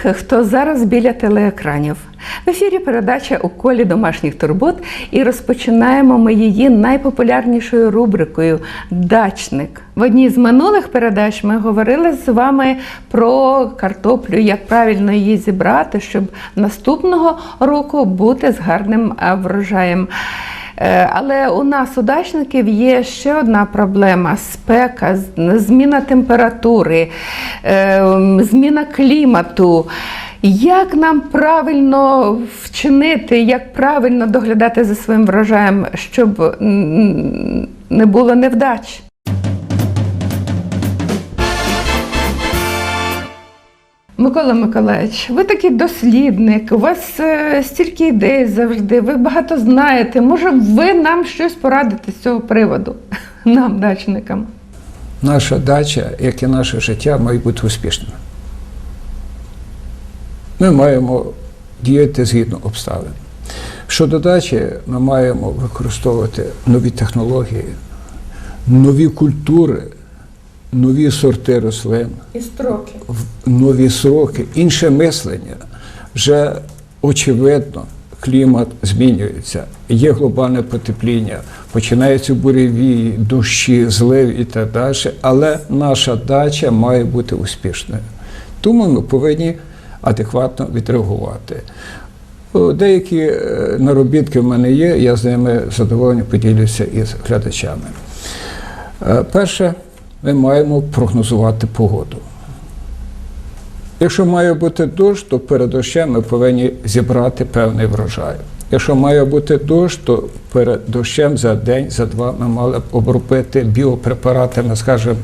Всіх, хто зараз біля телеекранів. В ефірі передача у колі домашніх турбот і розпочинаємо ми її найпопулярнішою рубрикою Дачник. В одній з минулих передач ми говорили з вами про картоплю, як правильно її зібрати, щоб наступного року бути з гарним е, врожаєм. Е, Але у нас, у дачників, є ще одна проблема: спека, зміна температури, е, зміна клімату. Як нам правильно вчинити, як правильно доглядати за своїм врожаєм, щоб не було невдач? Микола Миколаївич, ви такий дослідник, у вас е, стільки ідей завжди, ви багато знаєте. Може, ви нам щось порадите з цього приводу, нам, дачникам? Наша дача, як і наше життя, має бути успішним. Ми маємо діяти згідно обставин. Щодо дачі, ми маємо використовувати нові технології, нові культури, нові сорти рослин, І строки. нові сроки, інше мислення. Вже очевидно, клімат змінюється, є глобальне потепління, починаються буревії, дощі, злив і так далі. Але наша дача має бути успішною. Тому ми повинні адекватно відреагувати. Деякі е, наробітки в мене є, я з ними задоволенням поділюся із глядачами. Е, Перше, ми маємо прогнозувати погоду. Якщо має бути дощ, то перед дощем ми повинні зібрати певний врожай. Якщо має бути дощ, то перед дощем за день, за два ми мали б обробити біопрепаратами, скажімо,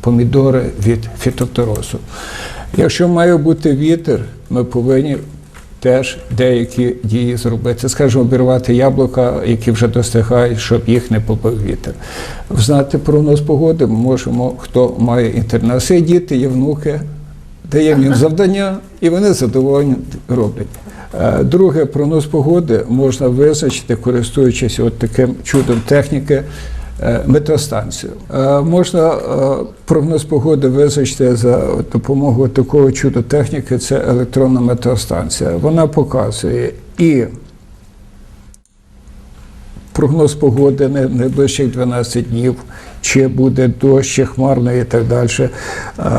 помідори від фітофторозу. Якщо має бути вітер, ми повинні теж деякі дії зробити. Скажімо, обірвати яблука, які вже достигають, щоб їх не побив вітер. Знати прогноз погоди ми можемо, хто має інтернет. Є діти, є внуки, даємо їм завдання, і вони задоволені роблять. Е, Друге, прогноз погоди можна визначити, користуючись от таким чудом техніки. Е, Метеостанцію. Е, Можна е, прогноз погоди визначити за допомогою такого чудо техніки, це електронна метеостанція. Вона показує і прогноз погоди на найближчих 12 днів, чи буде дощ, чи хмарно і так далі. Е,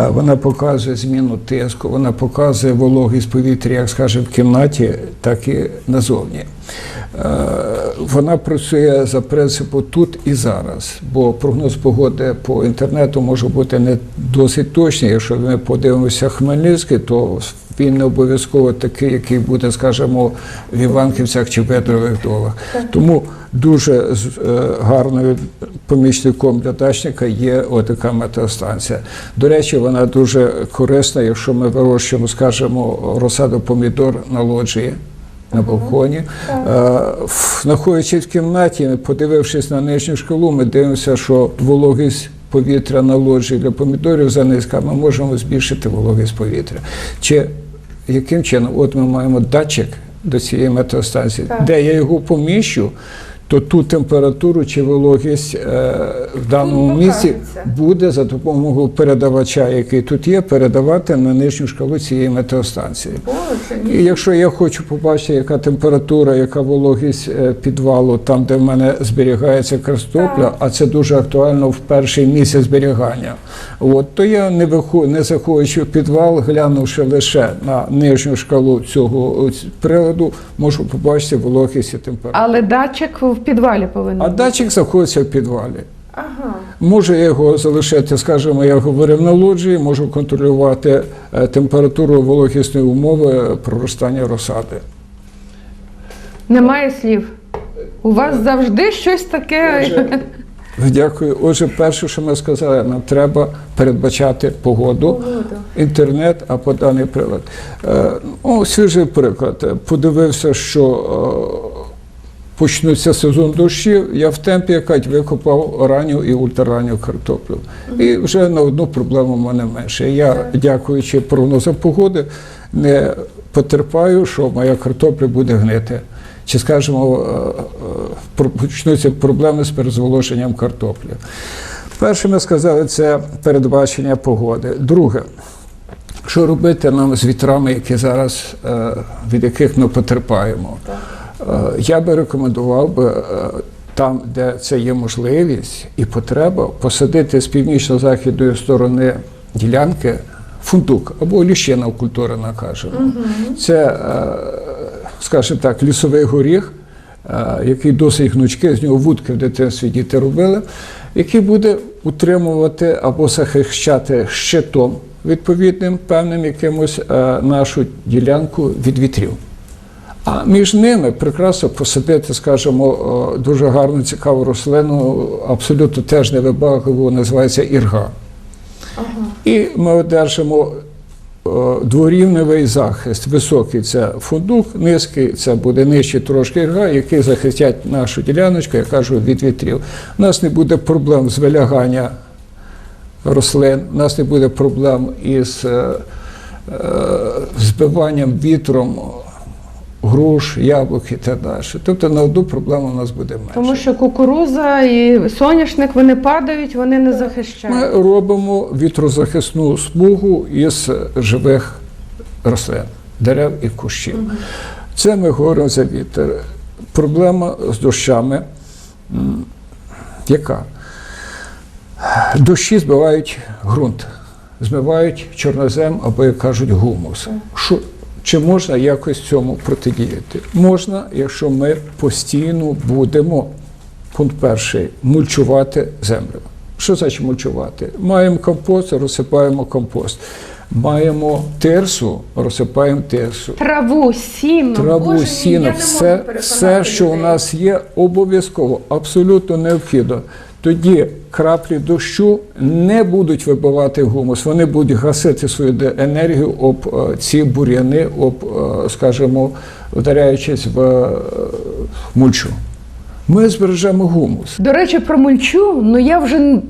Вона показує зміну тиску, вона показує вологість повітря, як скажемо, в кімнаті, так і назовні. Е, Вона працює за принципом тут і зараз, бо прогноз погоди по інтернету може бути не досить точний. Якщо ми подивимося Хмельницький, то він не обов'язково такий, який буде, скажімо, в Іванківцях чи Петрових долах. Тому дуже е, гарною помічником для дачника є отака метеостанція. До речі, вона дуже корисна, якщо ми вирощуємо, скажімо, розсаду помідор на лоджії. На балконі, Е, в- знаходячись в кімнаті, подивившись на нижню шкалу, ми дивимося, що вологість повітря на лоджії для помідорів занизька, ми можемо збільшити вологість повітря. Чи яким чином? От ми маємо датчик до цієї метеостанції, Так. де я його поміщу, то ту температуру чи вологість е, в даному місці буде за допомогою передавача, який тут є, передавати на нижню шкалу цієї метеостанції. І якщо я хочу побачити, яка температура, яка вологість е, підвалу, там, де в мене зберігається Так. а це дуже актуально в перший місяць зберігання, от, то я не виху, не заходячи в підвал, глянувши лише на нижню шкалу цього приладу, можу побачити вологість і температуру. Але датчик в підвалі повинен А бути. датчик знаходиться в підвалі. Ага. Можу я його залишити, скажімо, я говорив на лоджії, можу контролювати е, температуру вологісні умови проростання розсади. Немає слів. У вас завжди щось таке. Отже, Дякую. Отже, перше, що ми сказали, нам треба передбачати погоду, інтернет, а по даний прилад. Е, Ну, свіжий приклад. Подивився, що е, почнуться сезон дощів, я в темпі якать викопав ранню і ультраранню картоплю. І вже на одну проблему в мене менше. Я, дякуючи прогнозам погоди, не потерпаю, що моя картопля буде гнити. Чи, скажімо, е, е, почнуться проблеми з перезволоженням картоплі. Перше, ми сказали, це передбачення погоди. Друге, Що робити нам з вітрами, які зараз, е, від яких ми потерпаємо? Е, Я би рекомендував би е, там, де це є можливість і потреба, посадити з північно-західної сторони ділянки фундук або ліщина культурна, кажемо. Це, е, скажімо так, лісовий горіх, який досить гнучкий, з нього вудки в дитинстві діти робили, який буде утримувати або захищати щитом відповідним певним якимось нашу ділянку від вітрів. А між ними прекрасно посадити, скажімо, дуже гарну цікаву рослину, абсолютно теж невибагливу, називається ірга. І ми одержимо о, дворівневий захист. Високий це фундук, низький це буде нижчий трошки ірга, який захистять нашу діляночку, я кажу, від вітрів. У нас не буде проблем з вилягання рослин, у нас не буде проблем із е, е, збиванням вітром груш, яблук і так далі. Тобто на одну проблему у нас буде менше. Тому що кукуруза і соняшник вони падають, вони не захищають. Ми робимо вітрозахисну смугу із живих рослин, дерев і кущів. Це ми говоримо за вітер. Проблема з дощами. Яка? Дощі збивають ґрунт, змивають чорнозем або, як кажуть, гумус. Що, чи можна якось цьому протидіяти? Можна, якщо ми постійно будемо, пункт перший, мульчувати землю. Що значить мульчувати? Маємо компост, розсипаємо компост. Маємо тирсу, розсипаємо тирсу. Траву, сіно. Траву, Боже сіно, все, все, що у нас є, обов'язково, абсолютно необхідно. Тоді краплі дощу не будуть вибивати гумус, вони будуть гасити свою енергію об е, ці бур'яни, об, е, скажімо, вдаряючись в е, мульчу. Ми збережемо гумус. До речі, про мульчу, ну я вже.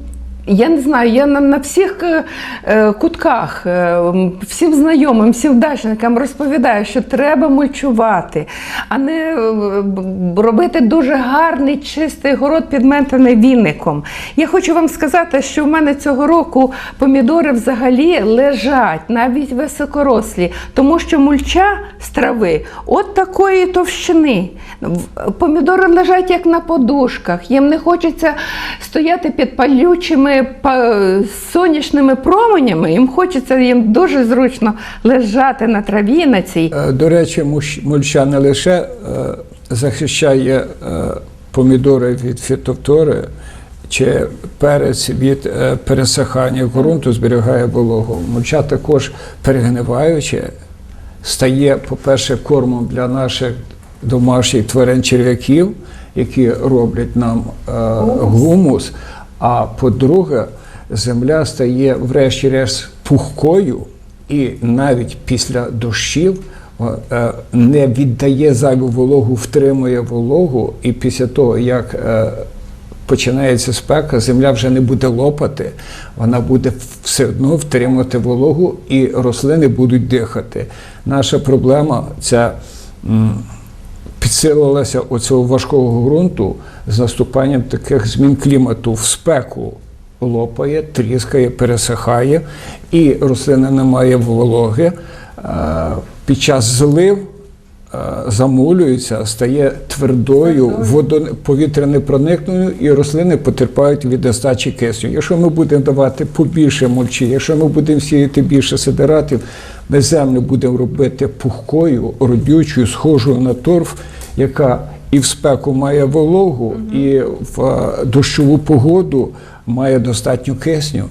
Я не знаю, я на, на всіх е, е, кутках, е, всім знайомим, всім дачникам розповідаю, що треба мульчувати, а не е, робити дуже гарний чистий город, підметений віником. Я хочу вам сказати, що в мене цього року помідори взагалі лежать, навіть високорослі, тому що мульча з трави от такої товщини. Помідори лежать як на подушках. Їм не хочеться стояти під палючими сонячними променями. Їм хочеться їм дуже зручно лежати на траві на цій. Е, До речі, мульча не лише е, захищає е, помідори від фітофтори, чи перець від пересихання ґрунту, зберігає вологу. Мульча також перегниваючи, стає, по-перше, кормом для наших домашніх тварин черв'яків, які роблять нам е, гумус. А по-друге, земля стає, врешті-решт, пухкою, і навіть після дощів е, не віддає зайву вологу, втримує вологу, і після того, як е, починається спека, земля вже не буде лопати, вона буде все одно втримувати вологу, і рослини будуть дихати. Наша проблема це підсилилася оцього важкого ґрунту з наступанням таких змін клімату в спеку. Лопає, тріскає, пересихає, і рослина не має вологи. Е, Під час злив замулюється, стає твердою, водо, повітря не проникненою, і рослини потерпають від нестачі кисню. Якщо ми будемо давати побільше мульчі, якщо ми будемо сіяти більше сидератів, ми землю будемо робити пухкою, родючою, схожою на торф, яка і в спеку має вологу, і в е, дощову погоду має достатньо кисню.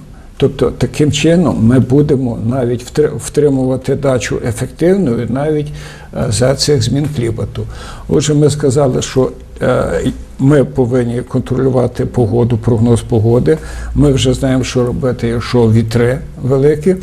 Тобто таким чином ми будемо навіть втри- втримувати дачу ефективною навіть е, за цих змін клімату. Отже, ми сказали, що е, ми повинні контролювати погоду, прогноз погоди. Ми вже знаємо, що робити, якщо вітри великі,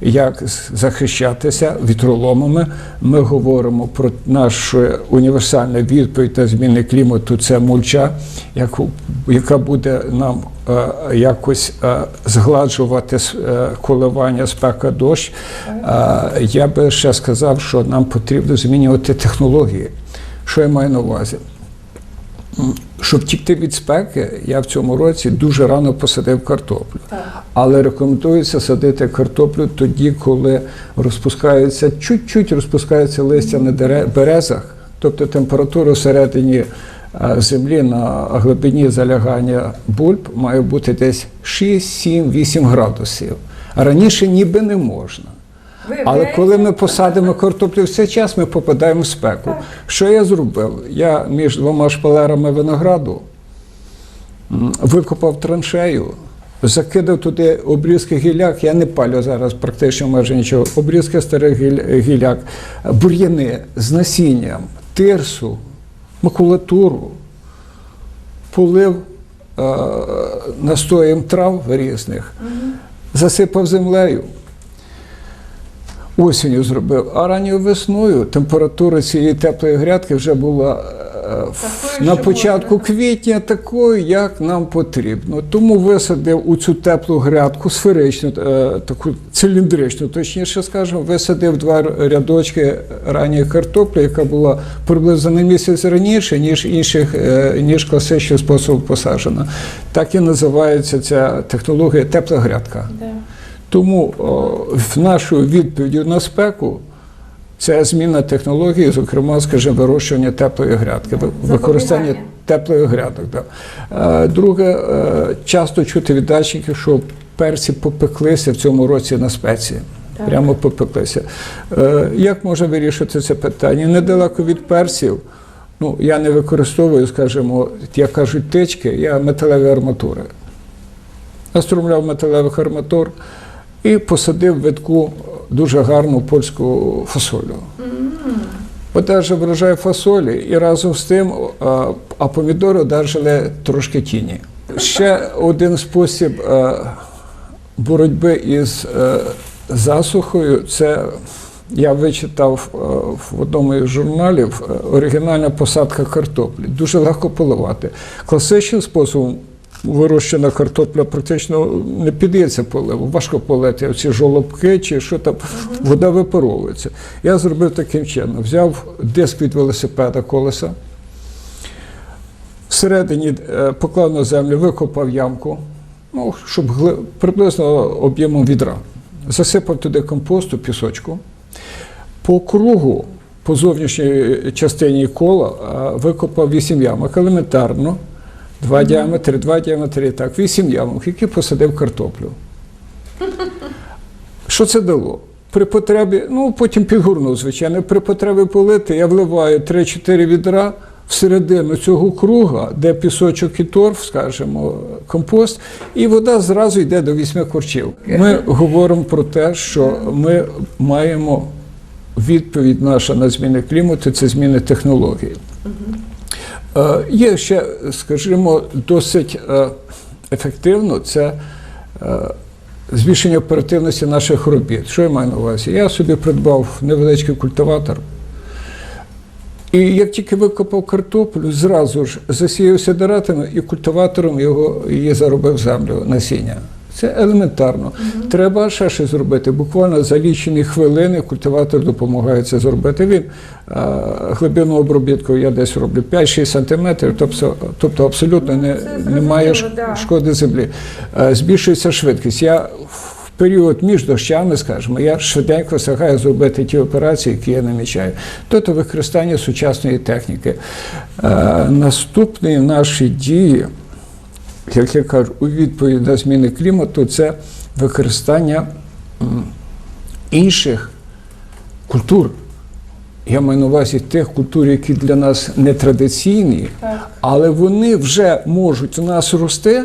як захищатися вітроломами. Ми говоримо про нашу універсальну відповідь на зміни клімату. Це мульча, яку, яка буде нам е, якось е, згладжувати е, коливання спека дощ. Е, я би ще сказав, що нам потрібно змінювати технології. Що я маю на увазі? Щоб втікти від спеки, я в цьому році дуже рано посадив картоплю. Але рекомендується садити картоплю тоді, коли розпускається, чуть-чуть розпускається листя на дере- березах, тобто температура всередині е, землі на глибині залягання бульб має бути десь 6, 7, 8 градусів. А раніше ніби не можна. Але коли ми посадимо картоплю в цей час, ми попадаємо в спеку. Що я зробив? Я між двома шпалерами винограду викопав траншею, закидав туди обрізки гіляк. Я не палю зараз практично майже нічого. Обрізки старих гіляк, бур'яни з насінням, тирсу, макулатуру, полив е, настоєм трав різних, засипав землею. Осінню зробив, а ранньою весною температура цієї теплої грядки вже була е, на початку квітня такою, як нам потрібно. Тому висадив у цю теплу грядку сферичну, е, таку циліндричну, точніше скажемо, висадив два рядочки ранньої картоплі, яка була приблизно на місяць раніше, ніж інших, е, ніж класичним способом посаджена. Так і називається ця технологія тепла грядка. Тому в нашу відповідь на спеку це зміна технології, зокрема, скажімо, вирощування теплої грядки, використання теплих грядок. Да. Е, Друге, е, часто чути від дачників, що перці попеклися в цьому році на спеці. Прямо попеклися. Е, Як можна вирішити це питання? Недалеко від перців. Ну, я не використовую, скажімо, як кажуть, тички, я металеві арматури наструмляв металевих арматур і посадив витку дуже гарну польську фасолю. Одержав врожай фасолі і разом з тим, а, помідори одержали трошки тіні. Ще один спосіб е, боротьби із е, засухою це я вичитав е, в одному із журналів оригінальна посадка картоплі. Дуже легко поливати. Класичним способом вирощена картопля практично не піддається поливу. Важко полити ці жолобки чи що там, вода випаровується. Я зробив таким чином: взяв диск від велосипеда колеса, всередині е, поклав на землю, викопав ямку, ну, щоб приблизно об'ємом відра. Засипав туди компосту, пісочку. По кругу, по зовнішній частині кола, е, викопав вісім ямок елементарно. Два діаметри, два діаметри, так, вісім ямок, які посадив картоплю. Що це дало? При потребі, ну потім підгорнув, звичайно, при потребі полити, я вливаю 3-4 відра всередину цього круга, де пісочок і торф, скажімо, компост, і вода зразу йде до вісьми корчів. Ми говоримо про те, що ми маємо відповідь наша на зміни клімату це зміни технології. Е, Є ще, скажімо, досить е, ефективно це е, збільшення оперативності наших робіт. Що я маю на увазі? Я собі придбав невеличкий культиватор. І як тільки викопав картоплю, зразу ж засіяв сидератами і культиватором його її заробив землю насіння. Це елементарно. Треба ще щось зробити. Буквально за лічені хвилини культиватор допомагає це зробити. Він е, глибину обробітку я десь роблю 5-6 сантиметрів, тобто, тобто абсолютно не, немає шкоди землі. Е, збільшується швидкість. Я в період між дощами, скажімо, я швиденько встигаю зробити ті операції, які я намічаю. Тобто використання сучасної техніки. Е, наступні наші дії, як я кажу, у відповідь на зміни клімату, це використання інших культур. Я маю на увазі тих культур, які для нас не традиційні, але вони вже можуть у нас рости,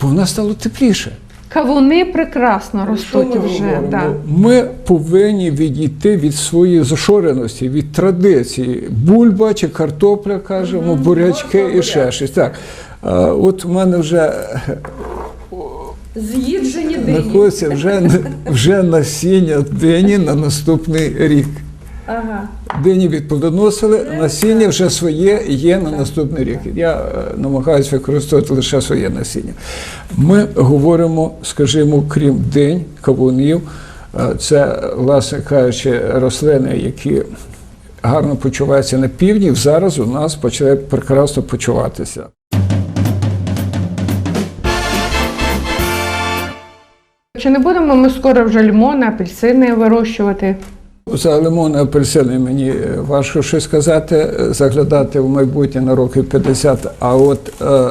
бо в нас стало тепліше. Кавуни прекрасно ростуть Що ми вже. Да. Ми повинні відійти від своєї зашореності, від традиції. Бульба чи картопля, кажемо, бурячки і ще щось. Так. От в мене вже З'їджені знаходиться вже, вже насіння дині на наступний рік. Ага. Дині відплодоносили, насіння вже своє є на наступний рік. Я е, намагаюся використовувати лише своє насіння. Ми говоримо, скажімо, крім динь, кавунів, е, це, власне кажучи, рослини, які гарно почувається на півдні, зараз у нас почне прекрасно почуватися. Чи не будемо ми скоро вже лимони, апельсини вирощувати? За лимони, апельсини мені е, важко щось сказати, е, заглядати в майбутнє на років 50. А от е,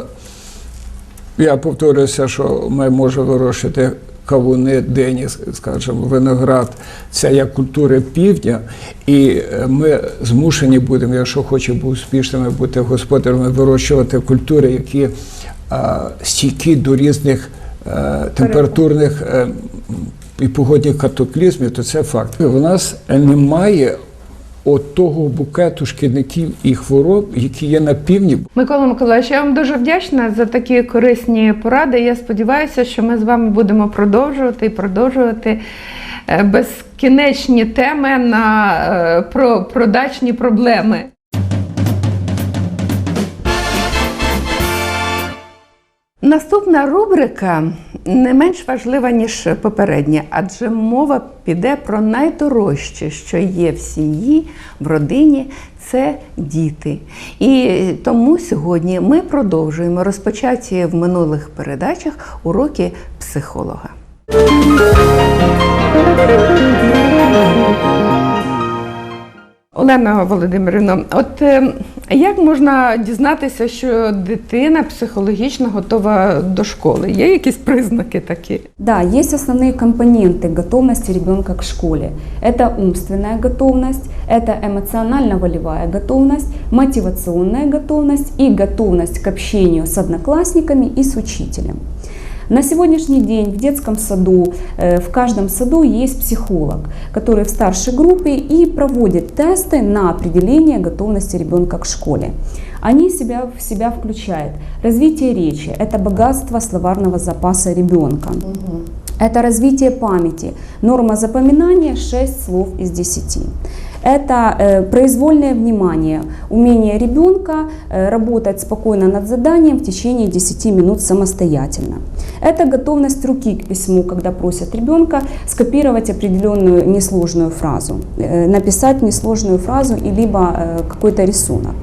я повторююся, що ми можемо вирощувати кавуни, дині, скажімо, виноград. Це як культури півдня, і е, ми змушені будемо, якщо хочемо бути успішними, бути господарями, вирощувати культури, які е, стійкі до різних температурних е, і погодних катаклізмів, то це факт. У нас немає от того букету шкідників і хвороб, які є на півдні. Микола Миколаївич, я вам дуже вдячна за такі корисні поради. Я сподіваюся, що ми з вами будемо продовжувати і продовжувати е, безкінечні теми на, е, про, про дачні проблеми. Наступна рубрика не менш важлива, ніж попередня, адже мова піде про найдорожче, що є в сім'ї, в родині це діти. І тому сьогодні ми продовжуємо розпочаті в минулих передачах уроки психолога. Олена Володимирівна, от е, як можна дізнатися, що дитина психологічно готова до школи? Є якісь признаки такі? Да, есть основные компоненты готовности ребенка к школе. Это умственная готовность, это эмоционально-волевая готовность, мотивационная готовность и готовность к общению с одноклассниками и с учителем. На сегодняшний день в детском саду, э, в каждом саду есть психолог, который в старшей группе и проводит тесты на определение готовности ребенка к школе. Они себя, в себя включают развитие речи, это богатство словарного запаса ребенка. Это развитие памяти. Норма запоминания 6 слов из 10. Это э, произвольное внимание, умение ребенка э, работать спокойно над заданием в течение 10 минут самостоятельно. Это готовность руки к письму, когда просят ребенка скопировать определенную несложную фразу, э, написать несложную фразу и либо э, какой-то рисунок.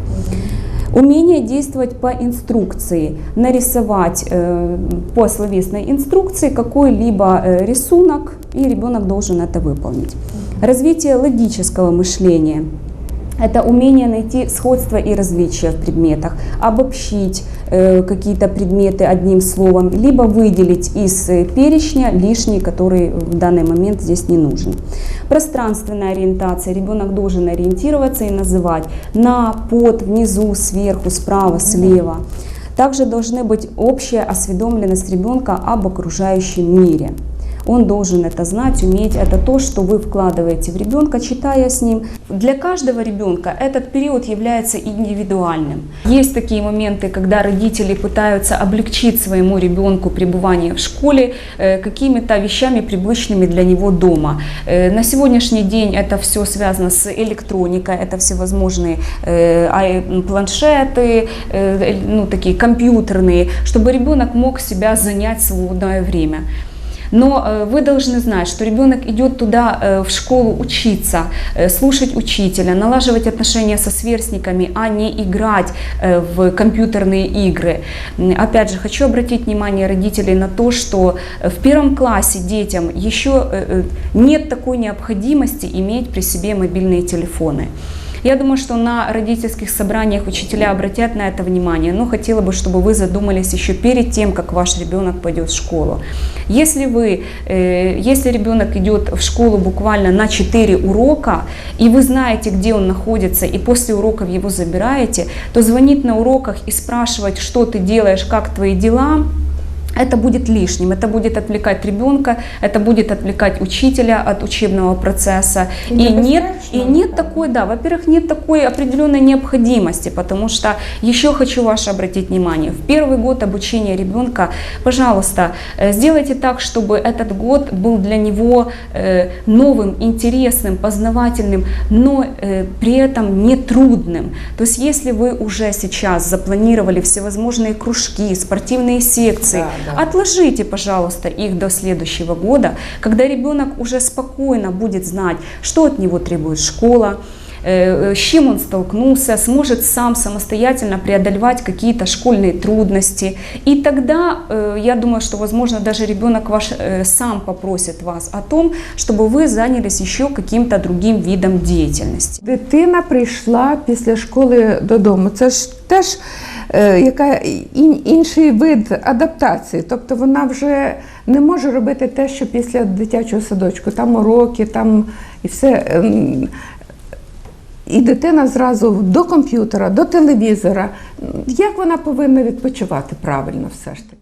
Умение действовать по инструкции, нарисовать э, по словесной инструкции какой-либо э, рисунок, и ребенок должен это выполнить. Развитие логического мышления. Это умение найти сходство и различия в предметах, обобщить э, какие-то предметы одним словом, либо выделить из э, перечня лишний, который в данный момент здесь не нужен. Пространственная ориентация. Ребенок должен ориентироваться и называть на, под, внизу, сверху, справа, слева. Также должны быть общая осведомленность ребенка об окружающем мире. Он должен это знать, уметь. Это то, что вы вкладываете в ребенка, читая с ним. Для каждого ребенка этот период является индивидуальным. Есть такие моменты, когда родители пытаются облегчить своему ребенку пребывание в школе э, какими-то вещами, привычными для него дома. Э, На сегодняшний день это все связано с электроникой, это всевозможные э, планшеты, ну, такие компьютерные, чтобы ребенок мог себя занять в свободное время. Но э, вы должны знать, что ребенок идет туда э, в школу учиться, э, слушать учителя, налаживать отношения со сверстниками, а не играть э, в компьютерные игры. М, Опять же, хочу обратить внимание родителей на то, что э, в первом классе детям еще э, э, нет такой необходимости иметь при себе мобильные телефоны. Я думаю, что на родительских собраниях учителя обратят на это внимание, но хотела бы, чтобы вы задумались еще перед тем, как ваш ребенок пойдет в школу. Если вы, э, если ребенок идет в школу буквально на 4 урока, и вы знаете, где он находится, и после уроков его забираете, то звонить на уроках и спрашивать, что ты делаешь, как твои дела, это будет лишним, это будет отвлекать ребенка, это будет отвлекать учителя от учебного процесса. И, нет, и нет такой, да, во-первых, нет такой определенной необходимости, потому что еще хочу ваше обратить внимание, в первый год обучения ребенка, пожалуйста, э, сделайте так, чтобы этот год был для него э, новым, интересным, познавательным, но э, при этом не трудным. То есть если вы уже сейчас запланировали всевозможные кружки, спортивные секции, Отложите, пожалуйста, их до следующего года, когда ребенок уже спокойно будет знать, что от него требует школа, э, с чем он столкнулся, сможет сам самостоятельно преодолевать какие-то школьные трудности. И тогда, э, я думаю, что, возможно, даже ребенок ваш э, сам попросит вас о том, чтобы вы занялись еще каким-то другим видом деятельности. Дитина прийшла після школи додому. Це ж теж яка ін- інший вид адаптації. Тобто вона вже не може робити те, що після дитячого садочку. Там уроки, там і все. ем, І дитина зразу до комп'ютера, до телевізора. Як вона повинна відпочивати правильно все ж таки?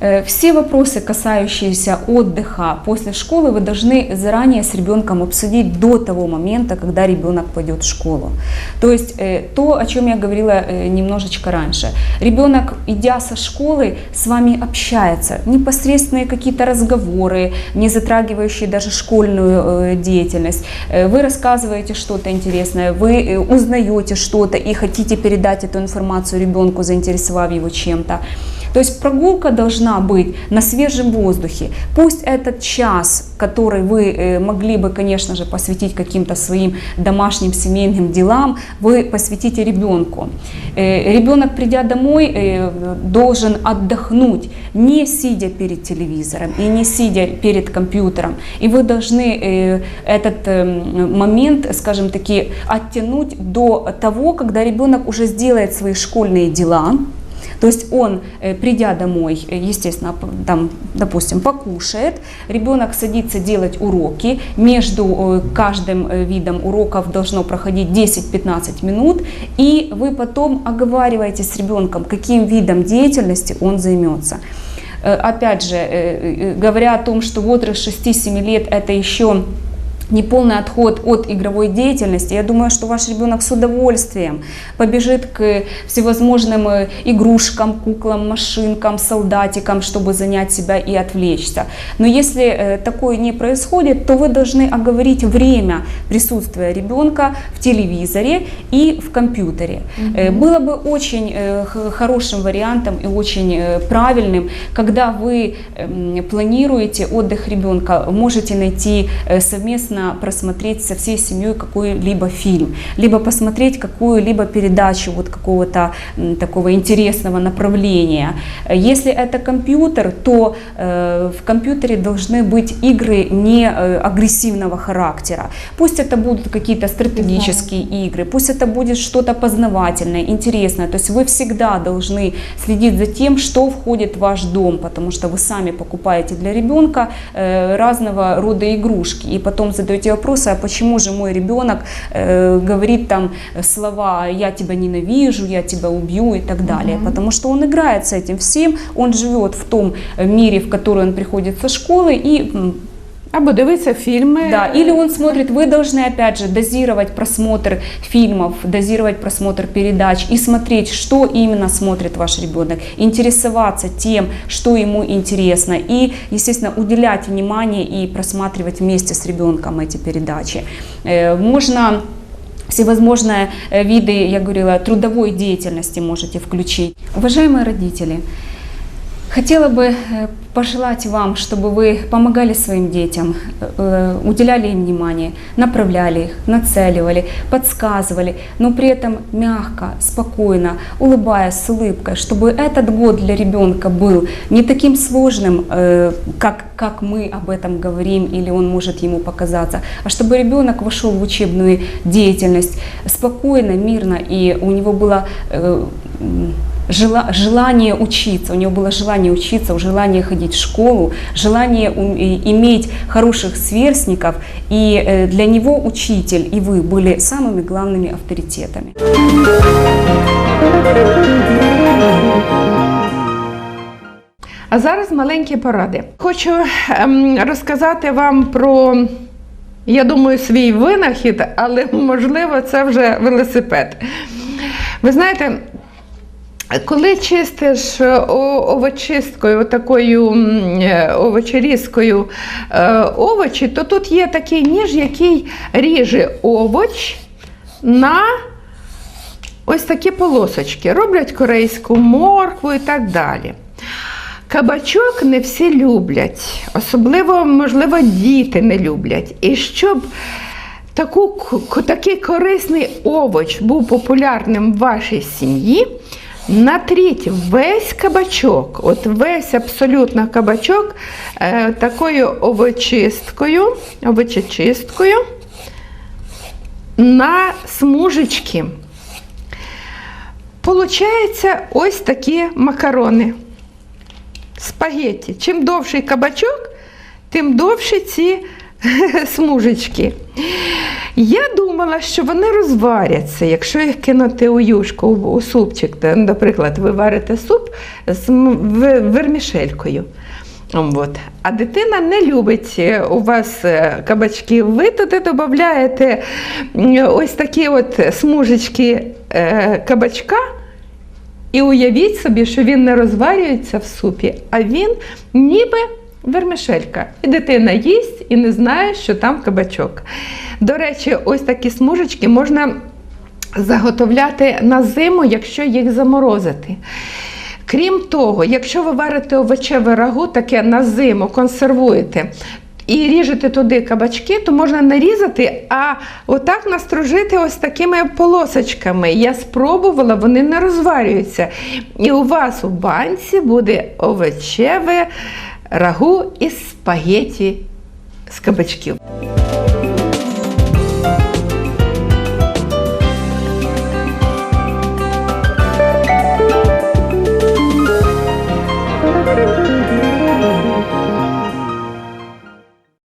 Э, Все вопросы, касающиеся отдыха после школы, вы должны заранее с ребенком обсудить до того момента, когда ребенок пойдет в школу. То есть э, то, о чем я говорила э, немножечко раньше. Ребенок, идя со школы, с вами общается. Непосредственные какие-то разговоры, не затрагивающие даже школьную деятельность. Вы рассказываете что-то интересное, вы узнаете что-то и хотите передать эту информацию ребенку, заинтересовав его чем-то. То есть прогулка должна быть на свежем воздухе. Пусть этот час, который вы э, могли бы, конечно же, посвятить каким-то своим домашним семейным делам, вы посвятите ребенку. Э, Ребенок, придя домой, э, должен отдохнуть, не сидя перед телевизором и не сидя перед компьютером. И вы должны этот момент, скажем таки, оттянуть до того, когда ребенок уже сделает свои школьные дела, то есть он, э, придя домой, э, естественно, там, допустим, покушает, ребенок садится делать уроки, между э, каждым видом уроков должно проходить 10-15 минут, и вы потом оговариваете с ребенком, каким видом деятельности он займется. Опять же, говоря о том, что возраст 6-7 лет это еще неполный отход от игровой деятельности, я думаю, что ваш ребенок с удовольствием побежит к всевозможным э, игрушкам, куклам, машинкам, солдатикам, чтобы занять себя и отвлечься. Но если э, такое не происходит, то вы должны оговорить время присутствия ребенка в телевизоре и в компьютере. Э, Было бы очень хорошим вариантом и очень правильным, когда вы эм, планируете отдых ребенка, можете найти э, совместно просмотреть со всей семьей какой-либо фильм, либо посмотреть какую-либо передачу вот какого-то такого интересного направления. Если это компьютер, то э, в компьютере должны быть игры не э, агрессивного характера. Пусть это будут какие-то стратегические игры, пусть это будет что-то познавательное, интересное. То есть вы всегда должны следить за тем, что входит в ваш дом, потому что вы сами покупаете для ребенка э, разного рода игрушки, и потом задаете вопросы, а почему же мой ребенок э, говорит там слова «я тебя ненавижу», «я тебя убью» и так далее, потому что он играет с этим всем, он живет в том э, мире, в который он приходит со школы, и м, Або дивиться фільми. да, или он смотрит, вы должны опять же дозировать просмотр фильмов, дозировать просмотр передач и смотреть, что именно смотрит ваш ребенок, интересоваться тем, что ему интересно и, естественно, уделять внимание и просматривать вместе с ребенком эти передачи. Э, Можно всевозможные э, виды, я говорила, трудовой деятельности можете включить. Уважаемые родители, Хотела бы э, пожелать вам, чтобы вы помогали своим детям, э, уделяли им внимание, направляли их, нацеливали, подсказывали, но при этом мягко, спокойно, улыбаясь с улыбкой, чтобы этот год для ребенка был не таким сложным, э, как, как мы об этом говорим или он может ему показаться, а чтобы ребенок вошел в учебную деятельность спокойно, мирно и у него было жела- желание учиться, у него было желание учиться, желание ходить в школу, желание ум- и- иметь хороших сверстников, и э, для него учитель и вы были самыми главными авторитетами. А зараз маленькі поради. Хочу ем, розказати вам про, я думаю, свій винахід, але можливо це вже велосипед. Ви знаєте, коли чистиш е, овочисткою, такою овочерізкою е, овочі, то тут є такий ніж, який ріже овоч на ось такі полосочки. Роблять корейську моркву і так далі. Кабачок не всі люблять, особливо, можливо, діти не люблять. І щоб таку, такий корисний овоч був популярним в вашій сім'ї, натріть весь кабачок, от весь абсолютно кабачок е, такою овочисткою, овочечисткою на смужечки. Получається ось такі макарони. Спагетті. Чим довший кабачок, тим довші ці смужечки. Я думала, що вони розваряться, якщо їх кинути у юшку, у, супчик. Наприклад, ви варите суп з вермішелькою. От. А дитина не любить е, у вас е, кабачків. Ви туди додаєте ось такі от смужечки е, кабачка. І уявіть собі, що він не розварюється в супі, а він ніби вермишелька. І дитина їсть і не знає, що там кабачок. До речі, ось такі смужечки можна заготовляти на зиму, якщо їх заморозити. Крім того, якщо ви варите овочеве рагу, таке на зиму консервуєте. І ріжете туди кабачки, то можна нарізати, а отак настружити ось такими полосочками. Я спробувала, вони не розварюються. І у вас у банці буде овочеве рагу із спагеті з кабачків.